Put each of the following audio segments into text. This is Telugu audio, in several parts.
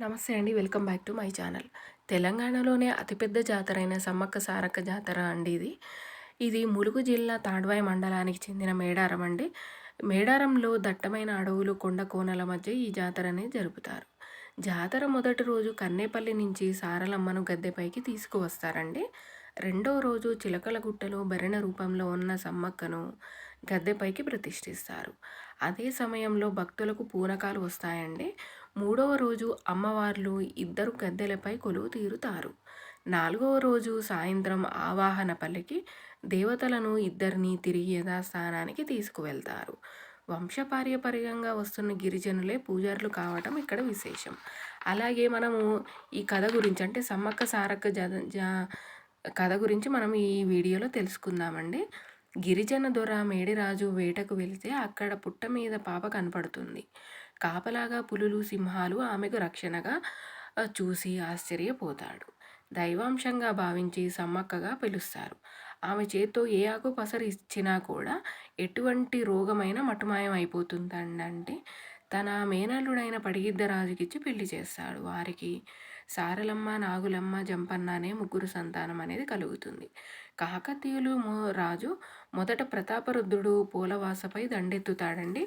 నమస్తే అండి. Welcome back to my channel. తెలంగాణలోనే అతిపెద్ద జాతర అయిన సమ్మక్క సారక్క జాతర అండి ఇది. ఇది ములుగు జిల్లా తాడ్వాయి మండలానికి చెందిన మేడారం అండి. మేడారంలో దట్టమైన అడవులు కొండ కోనల మధ్య ఈ జాతరని జరుపుతారు. జాతర మొదటి రోజు కన్నేపల్లి నుంచి సారలమ్మను గద్దెపైకి తీసుకువస్తారండి. రెండో రోజు చిలకల గుట్టలో భరణ రూపంలో ఉన్న సమ్మక్కను గద్దెపైకి ప్రతిష్ఠిస్తారు. అదే సమయంలో భక్తులకు పూనకాలు వస్తాయండి. మూడవ రోజు అమ్మవార్లు ఇద్దరు గద్దెలపై కొలువు తీరుతారు. నాలుగవ రోజు సాయంత్రం ఆవాహన పల్లకి దేవతలను ఇద్దరిని తిరిగి యథాస్థానానికి తీసుకువెళ్తారు. వంశపార్యపర్యంగా వస్తున్న గిరిజనులే పూజారులు కావటం ఇక్కడ విశేషం. అలాగే మనము ఈ కథ గురించి అంటే సమ్మక్క సారక్క జ కథ గురించి మనం ఈ వీడియోలో తెలుసుకుందామండి. గిరిజన దొర మేడిరాజు వేటకు వెళితే అక్కడ పుట్ట మీద పాప కనపడుతుంది. కాపలాగా పులులు సింహాలు ఆమెకు రక్షణగా చూసి ఆశ్చర్యపోతాడు. దైవాంశంగా భావించి సమ్మక్కగా పిలుస్తారు. ఆమె చేత్తో ఏ ఆకు పసరు ఇచ్చినా కూడా ఎటువంటి రోగమైన మటుమాయం అయిపోతుందంటే తన మేనల్లుడైన పడిగిద్దరాజుకిచ్చి పెళ్ళి చేస్తాడు. వారికి సారలమ్మ నాగులమ్మ జంపన్న అనే ముగ్గురు సంతానం అనేది కలుగుతుంది. కాకతీయులు రాజు మొదట ప్రతాపరుద్రుడు పూలవాసపై దండెత్తుతాడండి.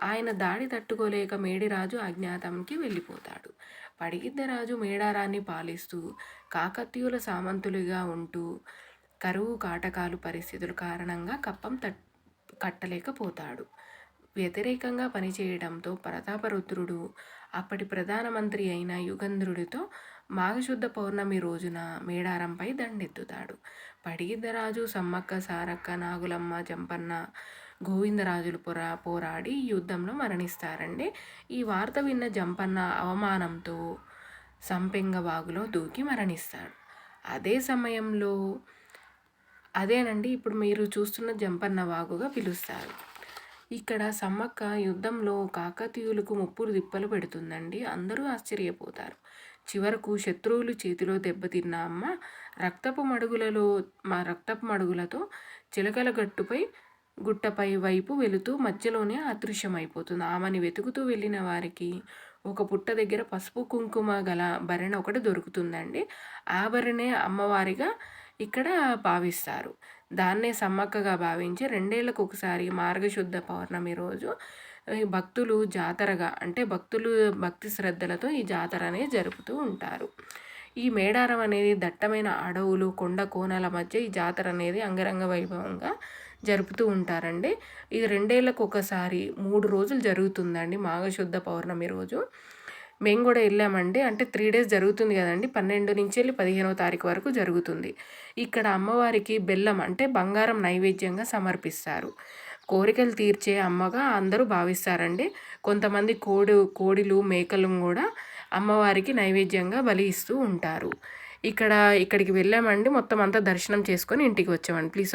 ఆయన దాడి తట్టుకోలేక మేడిరాజు అజ్ఞాతంకి వెళ్ళిపోతాడు. పడిగిద్దరాజు మేడారాన్ని పాలిస్తూ కాకతీయుల సామంతులుగా ఉంటూ కరువు కాటకాలు పరిస్థితుల కారణంగా కప్పం తట్ కట్టలేకపోతాడు. వ్యతిరేకంగా పనిచేయడంతో ప్రతాపరుద్రుడు అప్పటి ప్రధానమంత్రి అయిన యుగంధ్రుడితో మాఘశుద్ధ పౌర్ణమి రోజున మేడారంపై దండెత్తుతాడు. పడిగిద్దరాజు సమ్మక్క సారక్క నాగులమ్మ జంపన్న గోవిందరాజులు పొరా పోరాడి యుద్ధంలో మరణిస్తారండి ఈ వార్త విన్న జంపన్న అవమానంతో సంపెంగ వాగులో దూకి మరణిస్తాడు. అదే సమయంలో అదేనండి ఇప్పుడు మీరు చూస్తున్న జంపన్న వాగుగా పిలుస్తారు. ఇక్కడ సమ్మక్క యుద్ధంలో కాకతీయులకు ముప్పులు దిప్పలు పెడుతుందండి. అందరూ ఆశ్చర్యపోతారు. చివరకు శత్రువులు చేతిలో దెబ్బతిన్న అమ్మ రక్తపు మడుగులలో మా రక్తపు మడుగులతో చిలకల గట్టుపై గుట్టపై వైపు వెళుతూ మధ్యలోనే అదృశ్యమైపోతుంది. ఆమెని వెతుకుతూ వెళ్ళిన వారికి ఒక పుట్ట దగ్గర పసుపు కుంకుమ గల భరణ ఒకటి దొరుకుతుందండి. ఆ భరణే అమ్మవారిగా ఇక్కడ భావిస్తారు. దాన్నే సమ్మక్కగా భావించి రెండేళ్ళకు ఒకసారి మార్గశుద్ధ పౌర్ణమి రోజు భక్తులు జాతరగా అంటే భక్తులు భక్తి శ్రద్ధలతో ఈ జాతర అనేది జరుపుతూ ఉంటారు. ఈ మేడారం అనేది దట్టమైన అడవులు కొండ కోనల మధ్య ఈ జాతర అనేది అంగరంగ వైభవంగా జరుపుతూ ఉంటారండి. ఇది రెండేళ్ళకు ఒకసారి మూడు రోజులు జరుగుతుందండి మాఘశుద్ధ పౌర్ణమి రోజు. మేము కూడా వెళ్ళామండి అంటే త్రీ డేస్ జరుగుతుంది కదండి. పన్నెండు నుంచి వెళ్ళి పదిహేనవ తారీఖు వరకు జరుగుతుంది. ఇక్కడ అమ్మవారికి బెల్లం అంటే బంగారం నైవేద్యంగా సమర్పిస్తారు. కోరికలు తీర్చే అమ్మగా అందరూ భావిస్తారండి. కొంతమంది కోడి కోడిలు మేకలు కూడా అమ్మవారికి నైవేద్యంగా బలి ఇస్తూ ఉంటారు. ఇక్కడ ఇక్కడికి వెళ్ళామండి. మొత్తం అంతా దర్శనం చేసుకొని ఇంటికి వచ్చామండి. ప్లీజ్